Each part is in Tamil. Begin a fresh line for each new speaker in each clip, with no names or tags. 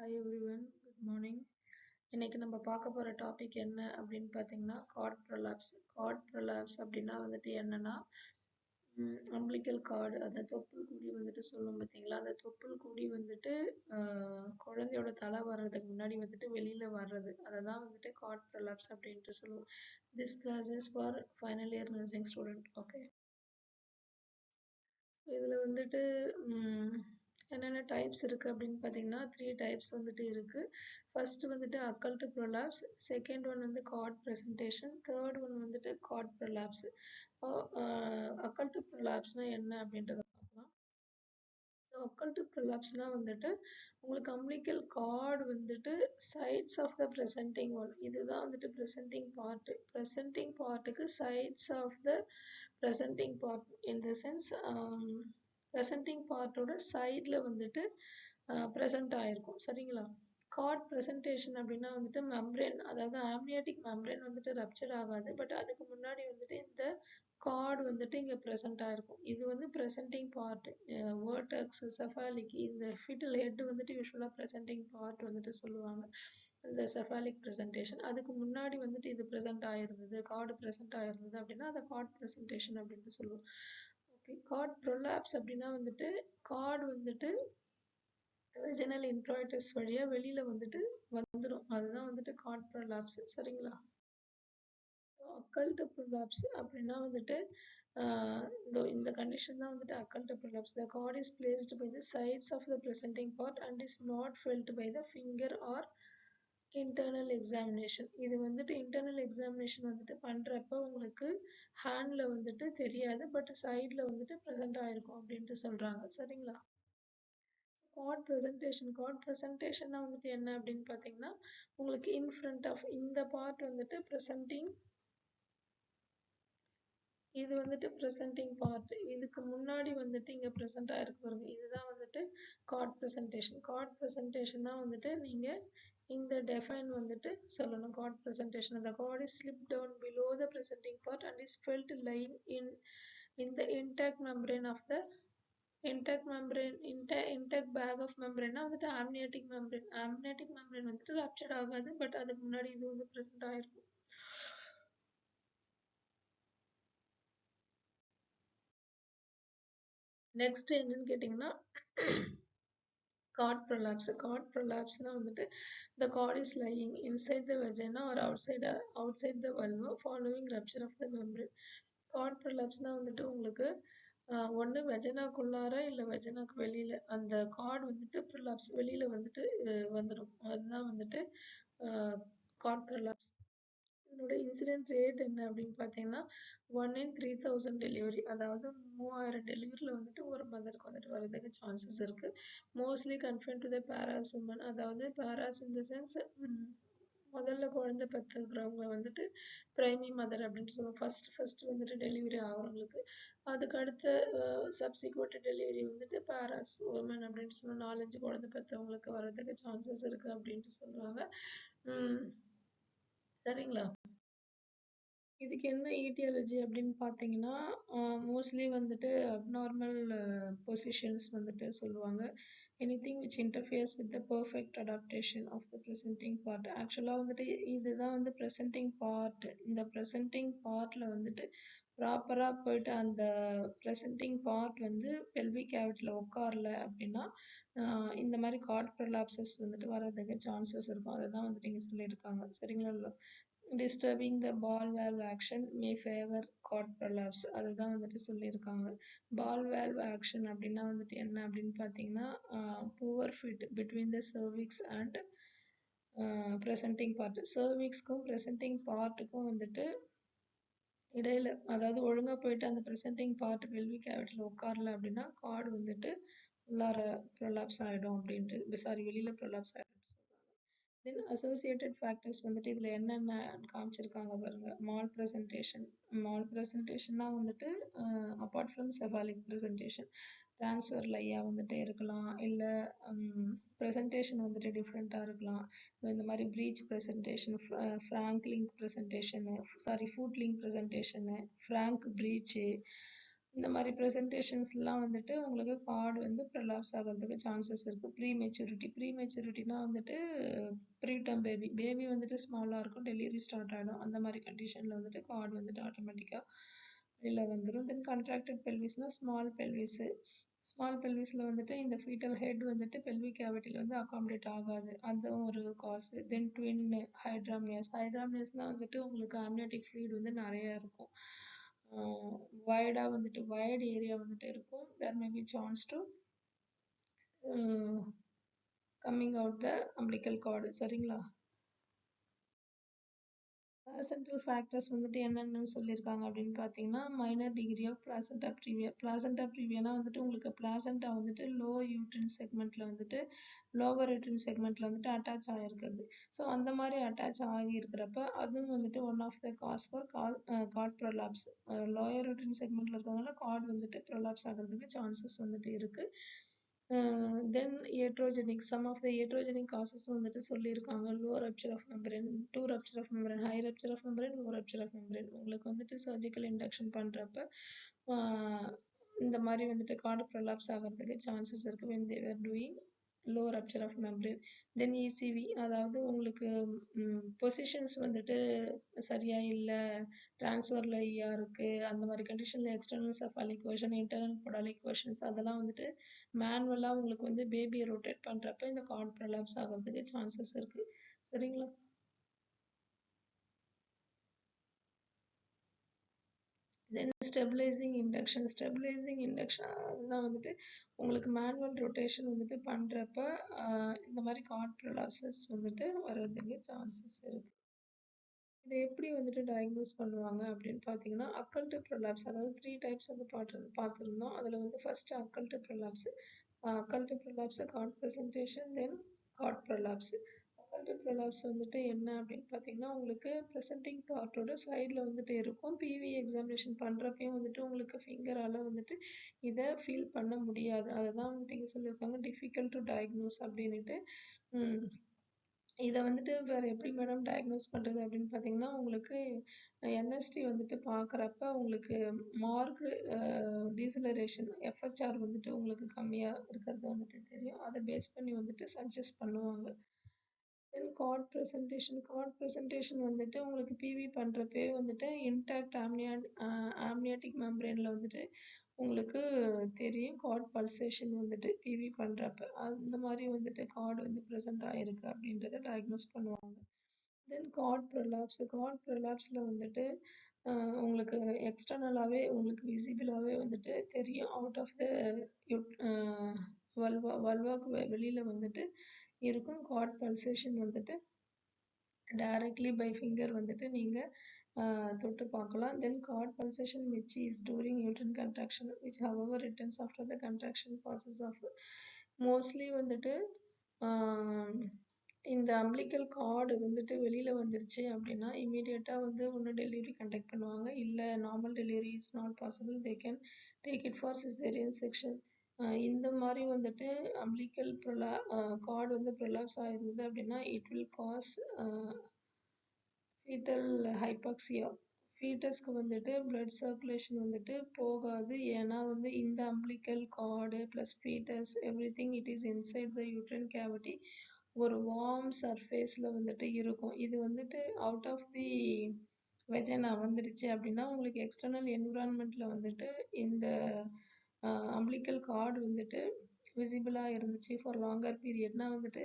ஹாய் எவ்ரிவன் குட் மார்னிங் இன்னைக்கு நம்ம பார்க்க போகிற டாபிக் என்ன அப்படின்னு பார்த்தீங்கன்னா கார்ட் ப்ரொலாப்ஸ் கார்ட் ப்ரொலாப்ஸ் அப்படின்னா வந்துட்டு என்னன்னா அம்பிளிக்கல் கார்டு அந்த தொப்புள் கூடி வந்துட்டு சொல்லும் பார்த்தீங்களா? அந்த தொப்புள் கூடி வந்துட்டு குழந்தையோட தலை வர்றதுக்கு முன்னாடி வந்துட்டு வெளியில் வர்றது. அதை தான் வந்துட்டு கார்ட் ப்ரொலாப்ஸ் அப்படின்ட்டு சொல்லுவோம். This class is for final year nursing student okay இதில் வந்துட்டு என்னென்ன டைப்ஸ் இருக்குது அப்படின்னு பார்த்தீங்கன்னா த்ரீ டைப்ஸ் வந்துட்டு இருக்குது ஃபர்ஸ்ட் வந்துட்டு அக்கல்ட் ப்ரொலாப்ஸ் செகண்ட் ஒன் வந்து கார்ட் ப்ரெசன்டேஷன் தேர்ட் ஒன் வந்துட்டு கார்ட் ப்ரொலாப்ஸ் அக்கல்ட் ப்ரொலாப்ஸ்னா என்ன அப்படின்றத பார்க்கலாம். ஸோ அக்கல்ட் ப்ரொலாப்ஸ்னால் வந்துட்டு உங்களுக்கு கம்யூனிக்கல் கார்டு வந்துட்டு sides of the presenting one இதுதான் வந்துட்டு presenting part presenting பார்ட்டுக்கு sides of the presenting part in the sense presenting பார்ட்டோட சைடில் வந்துட்டு ப்ரெசென்ட் ஆகிருக்கும் சரிங்களா? கார்ட் ப்ரெசன்டேஷன் அப்படின்னா வந்துட்டு மெம்ப்ரேன் அதாவது ஆம்னியாட்டிக் மெம்ரேன் வந்துட்டு ரப்சர் ஆகாது. பட் அதுக்கு முன்னாடி வந்துட்டு இந்த கார்டு வந்துட்டு இங்கே ப்ரெசென்ட் இருக்கும் இது வந்து ப்ரெசென்டிங் பார்ட் வேர்டக்ஸ் செஃபாலிக் இந்த ஃபிட்டில் ஹெட் வந்துட்டு யூஸ்வலாக ப்ரெசன்டிங் பார்ட் வந்துட்டு சொல்லுவாங்க. இந்த செஃபாலிக் ப்ரெசன்டேஷன் அதுக்கு முன்னாடி வந்துட்டு இது ப்ரெசென்ட் ஆகிருந்தது கார்டு ப்ரெசென்ட் ஆகிருந்தது அப்படின்னா அதை கார்ட் ப்ரெசன்டேஷன் அப்படின்ட்டு சொல்லுவோம். கார்ட் ப்ரொலாப்ஸ் அப்படின்னா வந்துட்டு கார்டு வந்துட்டு வெஜினல் இன்ட்ராய்டஸ் வழியாக வெளியில் வந்துட்டு வந்துடும் அதுதான் வந்துட்டு கார்ட் ப்ரொலாப்ஸ். சரிங்களா? அக்கல்ட் ப்ரொலாப்ஸ் அப்படின்னா வந்துட்டு இந்த இந்த கண்டிஷன் தான் வந்துட்டு occult prolapse. The cord is placed by the sides of the presenting part and is not felt by the finger or internal examination இது வந்துட்டு இன்டர்னல் எக்ஸாமினேஷன் வந்துட்டு பண்ணுறப்ப உங்களுக்கு ஹேண்டில் வந்துட்டு தெரியாது பட் சைடில் வந்துட்டு ப்ரெசென்ட் ஆகிருக்கும் அப்படின்ட்டு சொல்கிறாங்க சரிங்களா? கார்ட் ப்ரெசன்டேஷன் கார்ட் ப்ரெசன்டேஷன்னா வந்துட்டு என்ன அப்படின்னு பார்த்தீங்கன்னா உங்களுக்கு இன் ஃப்ரண்ட் ஆஃப் இந்த பார்ட் வந்துட்டு ப்ரெசன்டிங் இது வந்துட்டு ப்ரெசென்டிங் பார்ட் இதுக்கு முன்னாடி வந்துட்டு இங்கே ப்ரெசென்ட் ஆகிருக்கு பாருங்க. இதுதான் வந்துட்டு கார்ட் ப்ரெசன்டேஷன் கார்ட் ப்ரெசன்டேஷன்னா வந்துட்டு நீங்கள் இந்த டெஃபைன் வந்துட்டு சொல்லணும். கார்ட் ப்ரெசன்டேஷன் அந்த cord is slip down below the presenting part and is felt line in in the intact membrane of the intact membrane இன்டெ intact bag of மெம்பரேன்னா வந்துட்டு ஆம்னியாட்டிக் மெம்பரேன் ஆம்னியாட்டிக் மெம்பரேன் வந்துட்டு ரப்சர் ஆகாது பட் அதுக்கு முன்னாடி இது வந்து ப்ரெசென்ட் ஆகிருக்கும் நெக்ஸ்ட் என்னன்னு கேட்டிங்கன்னா காட் ப்ரொலாப்ஸ் காட் ப்ரொலாப்ஸ்னா வந்துட்டு the cord is lying inside the vagina ஒரு outside outside the vulva following rupture of the membrane. Cord ப்ரொலாப்ஸ்னா வந்துட்டு உங்களுக்கு ஒன்று வெஜனாக்குள்ளார இல்லை வெஜனாக்கு வெளியில. அந்த கார்டு வந்துட்டு ப்ரொலாப்ஸ் வெளியில வந்துட்டு வந்துடும் அதுதான் வந்துட்டு கார்ட் ப்ரொலாப்ஸ் ஆக்சிடென்ட்டோட இன்சிடென்ட் ரேட் என்ன அப்படின்னு பார்த்தீங்கன்னா one in three thousand delivery அதாவது மூவாயிரம் டெலிவரியில் வந்துட்டு ஒரு மதருக்கு வந்துட்டு வரதுக்கு சான்சஸ் இருக்குது mostly confined to the paras women அதாவது பேராஸ் இன் த சென்ஸ் முதல்ல குழந்தை பெற்றுக்கிறவங்க வந்துட்டு பிரைமி மதர் அப்படின்னு சொல்லுவோம் ஃபர்ஸ்ட் ஃபர்ஸ்ட் வந்துட்டு டெலிவரி ஆகிறவங்களுக்கு. அதுக்கு அடுத்த சப்சிக்வெண்ட் டெலிவரி வந்துட்டு பேராஸ் உமன் அப்படின்னு சொல்லுவோம் நாலஞ்சு குழந்தை பெற்றவங்களுக்கு வர்றதுக்கு சான்சஸ் இருக்குது அப்படின்ட்டு சொல்றாங்க. சரிங்களா? இதுக்கு என்ன ஈட்டியாலஜி அப்படின்னு பார்த்தீங்கன்னா மோஸ்ட்லி வந்துட்டு அப்நார்மல் பொசிஷன்ஸ் வந்துட்டு சொல்லுவாங்க. Anything which interferes with the perfect adaptation of the presenting part ஆக்சுவலாக வந்துட்டு இதுதான் வந்து ப்ரெசென்டிங் பார்ட் இந்த ப்ரெசென்டிங் பார்ட்டில் வந்துட்டு ப்ராப்பராக போயிட்டு அந்த ப்ரெசென்டிங் பார்ட் வந்து பெல்விக் கேவிட்டியில் உட்காரல அப்படின்னா இந்த மாதிரி கார்ட் ப்ரலாப்சஸ் வந்துட்டு வர்றதுக்கு சான்சஸ் இருக்கும். அதை தான் வந்துட்டு இங்கே சொல்லியிருக்காங்க. சரிங்களா disturbing the ball valve action may favour cord prolapse அதுதான் வந்துட்டு சொல்லியிருக்காங்க. பால் வேல்வ் ஆக்ஷன் அப்படின்னா வந்துட்டு என்ன அப்படின்னு பார்த்தீங்கன்னா poor fit between the cervix and presenting part சர்விக்ஸ்க்கும் presenting பார்ட்டுக்கும் வந்துட்டு இடையில அதாவது ஒழுங்காக போயிட்டு அந்த ப்ரெசன்டிங் பார்ட் வெல்வி கேவிட்டியில் உட்காரல அப்படின்னா கார்டு வந்துட்டு உள்ளார ப்ரொலாப்ஸ் ஆகிடும் அப்படின்ட்டு சாரி வெளியில் ப்ரொலாப்ஸ் ஆகிடும் தென் அசோசியேட்டட் ஃபேக்டர்ஸ் வந்துட்டு இதில் என்னென்ன காமிச்சிருக்காங்க பாருங்க. மால் ப்ரெசன்டேஷன் மால் ப்ரெசன்டேஷன்னா வந்துட்டு apart from cephalic presentation transverse லையா வந்துட்டு இருக்கலாம். இல்லை ப்ரெசன்டேஷன் வந்துட்டு டிஃப்ரெண்ட்டாக இருக்கலாம். இந்த மாதிரி breech presentation frank link presentation sorry footling presentation frank breech இந்த மாதிரி ப்ரெசன்டேஷன்ஸ்லாம் வந்துட்டு உங்களுக்கு கார்டு வந்து ப்ரலாப்ஸ் ஆகிறதுக்கு சான்சஸ் இருக்குது ப்ரீ மெச்சூரிட்டி ப்ரீ மெச்சூரிட்டினா வந்துட்டு ப்ரீடம் பேபி பேபி வந்துட்டு ஸ்மாலாக இருக்கும். டெலிவரி ஸ்டார்ட் ஆகிடும் அந்த மாதிரி கண்டிஷனில் வந்துட்டு கார்டு வந்துட்டு ஆட்டோமேட்டிக்காக வெளியில் வந்துடும் தென் கண்ட்ராக்டட் பெல்விஸ்னால் ஸ்மால் பெல்விஸு ஸ்மால் பெல்விஸில் வந்துட்டு இந்த ஃபீட்டல் ஹெட் வந்துட்டு பெல்விக் கேவிட்டியில் வந்து அகாமடேட் ஆகாது. அதுவும் ஒரு காசு தென் ட்வின் ஹைட்ராமியஸ் ஹைட்ராமியஸ்னால் வந்துட்டு உங்களுக்கு அம்னியாட்டிக் ஃப்ளூயிட் வந்து நிறையா இருக்கும். வைடாக வந்துட்டு வைட் ஏரியா வந்துட்டு இருக்கும். There may be chance to coming out the umbilical cord சரிங்களா? பிளாசென்டல் ஃபேக்டர்ஸ் வந்துட்டு என்னென்னு சொல்லியிருக்காங்க அப்படின்னு பார்த்தீங்கன்னா minor degree of placenta previa placenta ப்ரீவியானா வந்துட்டு உங்களுக்கு பிளாசென்டா வந்துட்டு லோ யூட்ரின் செக்மெண்ட்டில் வந்துட்டு லோவர் யூட்ரின் செக்மெண்ட்டில் வந்துட்டு அட்டாச் ஆகிருக்கிறது ஸோ அந்த மாதிரி அட்டாச் ஆகி இருக்கிறப்ப அதுவும் வந்துட்டு one of the cause for cord prolapse lower uterine செக்மெண்ட்டில் இருக்கிறதுனால கார்டு வந்துட்டு ப்ரொலாப்ஸ் ஆகிறதுக்கு சான்சஸ் வந்துட்டு இருக்குது then iatrogenic some of the iatrogenic causes வந்துட்டு சொல்லியிருக்காங்க. Low rupture of membrane two rupture of membrane high rupture of membrane low rupture of membrane உங்களுக்கு வந்துட்டு சர்ஜிக்கல் இண்டக்ஷன் பண்ணுறப்ப இந்த மாதிரி வந்துட்டு கார்டு ப்ரலாப்ஸ் ஆகிறதுக்கு சான்சஸ் இருக்குது when they're doing low rupture of membrane then ECV அதாவது உங்களுக்கு பொசிஷன்ஸ் வந்துட்டு சரியாக இல்லை ட்ரான்ஸ்ஃபரில் ஐயா இருக்குது அந்த மாதிரி கண்டிஷனில் external cephalic version internal podalic versions அதெல்லாம் வந்துட்டு மேனுவலாக உங்களுக்கு வந்து பேபியை ரொட்டேட் பண்ணுறப்ப இந்த கார்ட் ப்ரலாப்ஸ் ஆகிறதுக்கு சான்சஸ் இருக்குது சரிங்களா? Then stabilising induction stabilising induction அதுதான் வந்துட்டு உங்களுக்கு மேனுவல் ரொட்டேஷன் வந்துட்டு பண்ணுறப்ப இந்த மாதிரி கார்ட் ப்ரொலாப்சஸ் வந்துட்டு வர்றதுக்கு சான்சஸ் இருக்குது இதை எப்படி வந்துட்டு டயக்னோஸ் பண்ணுவாங்க அப்படின்னு பார்த்தீங்கன்னா அக்கல்ட்டு ப்ரொலாப்ஸ் அதாவது த்ரீ டைப்ஸ் வந்து பார்த்து பார்த்துருந்தோம். அதில் வந்து first occult prolapse occult prolapse cord presentation then cord prolapse occult prolapse வந்துட்டு என்ன அப்படின்னு பார்த்தீங்கன்னா உங்களுக்கு ப்ரெசன்டிங் பார்ட்டோட சைடில் வந்துட்டு இருக்கும். பிவி எக்ஸாமினேஷன் பண்ணுறப்பையும் வந்துட்டு உங்களுக்கு ஃபிங்கரால் வந்துட்டு இதை ஃபீல் பண்ண முடியாது. அதை தான் வந்துட்டு இங்கே சொல்லியிருக்காங்க டிஃபிகல்ட் டு டயக்னோஸ் அப்படின்ட்டு இதை வந்துட்டு வேறு எப்படி மேடம் டயக்னோஸ் பண்ணுறது அப்படின்னு பார்த்தீங்கன்னா உங்களுக்கு என்எஸ்டி வந்துட்டு பார்க்குறப்ப உங்களுக்கு மார்க் டீசலரேஷன் எஃப்ஹெச்ஆர் வந்துட்டு உங்களுக்கு கம்மியாக இருக்கிறது வந்துட்டு தெரியும். அதை பேஸ் பண்ணி வந்துட்டு சஜஸ்ட் பண்ணுவாங்க. Then cord presentation cord presentation வந்துட்டு உங்களுக்கு பிவி பண்ணுறப்பே வந்துட்டு இன்டாக்ட் ஆம்னியா ஆம்னியாட்டிக் மெம்பரேனில் வந்துட்டு உங்களுக்கு தெரியும் கார்ட் பல்சேஷன் வந்துட்டு பிவி பண்ணுறப்ப அந்த மாதிரி வந்துட்டு கார்டு வந்து ப்ரெசென்ட் ஆகிருக்கு அப்படின்றத டயக்னோஸ் பண்ணுவாங்க. தென் கார்ட் ப்ரொலாப்ஸ் கார்ட் ப்ரொலாப்ஸில் வந்துட்டு உங்களுக்கு எக்ஸ்டர்னலாகவே உங்களுக்கு விசிபிளாகவே வந்துட்டு தெரியும். அவுட் ஆஃப் த வல்வா வல்வாக்கு வெளியில் வந்துட்டு இருக்கும். கார்ட் பல்சேஷன் வந்துட்டு டைரக்ட்லி பை ஃபிங்கர் வந்துட்டு நீங்கள் தொட்டு பார்க்கலாம். Then cord pulsation which is during uterine contraction which hour returns after the contraction process of mostly வந்துட்டு இந்த அம்பிளிக்கல் கார்டு வந்துட்டு வெளியில் வந்துருச்சு அப்படின்னா இமீடியட்டாக வந்து ஒன்று டெலிவரி கண்டக்ட் பண்ணுவாங்க. இல்லை normal delivery is not possible they can take it for caesarean section இந்த மாதிரி வந்துட்டு அப்ளிக்கல் ப்ரொலா கார்டு வந்து ப்ரொலாப்ஸ் ஆயிருந்தது அப்படின்னா it will cause fetal hypoxia ஃபீட்டஸ்க்கு வந்துட்டு பிளட் சர்க்குலேஷன் வந்துட்டு போகாது. ஏன்னா வந்து இந்த umbilical cord plus fetus everything it is inside the uterine cavity ஒரு வார்ம் சர்ஃபேஸில் வந்துட்டு இருக்கும். இது வந்துட்டு அவுட் ஆஃப் தி வெஜனா வந்துருச்சு அப்படின்னா உங்களுக்கு எக்ஸ்டர்னல் என்விரான்மெண்ட்டில் வந்துட்டு இந்த அம்பிளிக்கல் கார்டு வந்துட்டு விசிபிளாக இருந்துச்சு ஃபார் லாங்கர் பீரியட்னா வந்துட்டு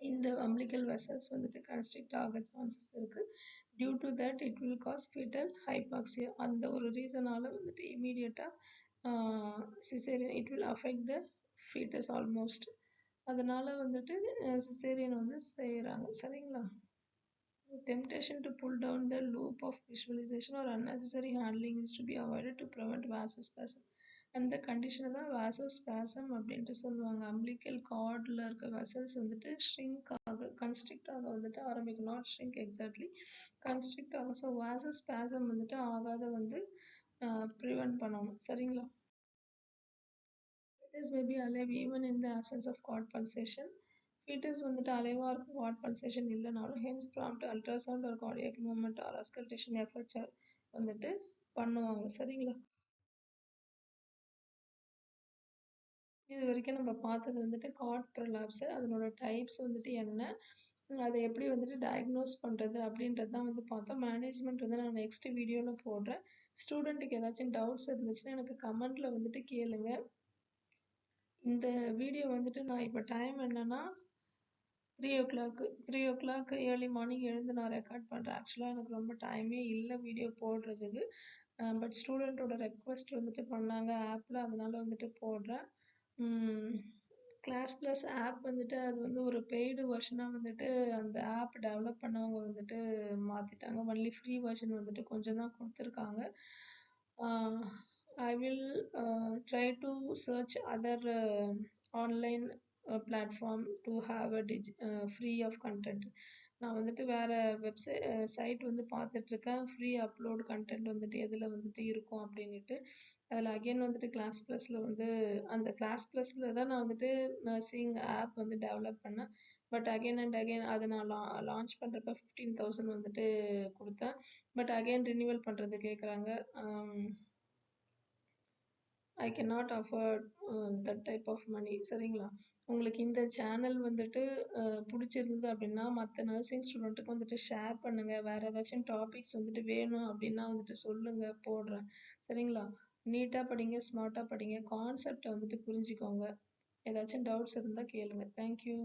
இந்த அம்பிளிக்கல் வெசல்ஸ் வந்துட்டு கன்ஸ்ட்ரிக்ட் ஆக சான்சஸ் இருக்குது due to that it will cause fetal hypoxia அந்த ஒரு ரீசனால வந்துட்டு இமீடியட்டாக caesarean it will affect the fetus almost அதனால் வந்துட்டு சிசேரியன் வந்து செய்கிறாங்க சரிங்களா? Temptation to pull down the loop of visualization or unnecessary handling is to be avoided to prevent vasospasm. அந்த கண்டிஷனை தான் வாசோஸ்பாசம் அப்படின்ட்டு சொல்லுவாங்க அம்லிக்கல் கார்டில் இருக்க வெசல்ஸ் வந்துட்டு ஷ்ரிங்க் ஆக கன்ஸ்ட்ரிக்ட் ஆக வந்துட்டு ஆரம்பிக்கும் நாட் ஷ்ரிங்க் எக்ஸாக்ட்லி கன்ஸ்ட்ரிக்ட் ஆக ஸோ வாசோஸ்பாசம் வந்துட்டு ஆகாத வந்து ப்ரிவெண்ட் பண்ணணும் சரிங்களா it is maybe alive even in the absence of cord pulsation fetus வந்துட்டு அலைவாக இருக்கும். கார்ட் பல்சேஷன் இல்லைனாலும் ஹென்ஸ் ப்ராம்ப்ட் அல்ட்ராசவுண்ட் ஒரு கார்டியாக் மூமெண்ட் ஆர் அஸ்கல்டேஷன் எஃபர்ச்சர் வந்துட்டு பண்ணுவாங்க. சரிங்களா? இது வரைக்கும் நம்ம பார்த்தது வந்துட்டு கார்ட் ப்ரொலாப்ஸு அதனோட டைப்ஸ் வந்துட்டு என்ன அதை எப்படி வந்துட்டு டயக்னோஸ் பண்ணுறது அப்படின்றது தான் வந்து பார்த்தோம். மேனேஜ்மெண்ட் வந்து நான் நெக்ஸ்ட் வீடியோவில் போடுறேன். ஸ்டூடெண்ட்டுக்கு ஏதாச்சும் டவுட்ஸ் இருந்துச்சுன்னா எனக்கு கமெண்ட்டில் வந்துட்டு கேளுங்க. இந்த வீடியோ வந்துட்டு நான் இப்போ டைம் என்னென்னா three o'clock three o'clock early morning எழுந்து நான் ரெக்கார்ட் பண்ணுறேன் ஆக்சுவலாக எனக்கு ரொம்ப டைமே இல்லை வீடியோ போடுறதுக்கு. பட் ஸ்டூடெண்ட்டோட ரெக்வஸ்ட் வந்துட்டு பண்ணாங்க ஆப்பில் அதனால வந்துட்டு போடுறேன். கிளாஸ் ப்ளஸ் ஆப் வந்துட்டு அது வந்து ஒரு பெய்டு வெர்ஷனாக வந்துட்டு அந்த ஆப் டெவலப் பண்ணவங்க வந்துட்டு மாற்றிட்டாங்க ஒன்லி ஃப்ரீ வெர்ஷன் வந்துட்டு கொஞ்சம் தான் கொடுத்துருக்காங்க. I will try to search other online platform to have a degree of content நான் வந்துட்டு வேறு வெப்சைட் சைட் வந்து பார்த்துட்ருக்கேன். ஃப்ரீ அப்லோடு கண்டென்ட் வந்துட்டு எதில் வந்துட்டு இருக்கும் அப்படின்ட்டு அதில் அகெயின் வந்துட்டு கிளாஸ் ப்ளஸில் வந்து அந்த கிளாஸ் ப்ளஸில் தான் நான் வந்துட்டு நர்சிங் ஆப் வந்து டெவலப் பண்ணேன். பட் அகெயின் அண்ட் அகெயின் அதை நான் லா லான்ச் பண்ணுறப்ப ஃபிஃப்டீன் தௌசண்ட் வந்துட்டு கொடுத்தேன். பட் அகெயின் ரினியூவல் பண்ணுறது கேட்குறாங்க um, I can not afford that type of money சரிங்களா? உங்களுக்கு இந்த சேனல் வந்துட்டு uh, பிடிச்சிருந்தது அப்படின்னா மற்ற நர்சிங் ஸ்டூடெண்ட்டுக்கு வந்துட்டு ஷேர் பண்ணுங்கள் வேறு ஏதாச்சும் டாபிக்ஸ் வந்துட்டு வேணும் அப்படின்னா வந்துட்டு சொல்லுங்கள் போடுறேன். சரிங்களா? நீட்டாக படிங்க ஸ்மார்ட்டாக படிங்க. கான்செப்டை வந்துட்டு புரிஞ்சுக்கோங்க. ஏதாச்சும் டவுட்ஸ் இருந்தால் கேளுங்கள் தேங்க்யூ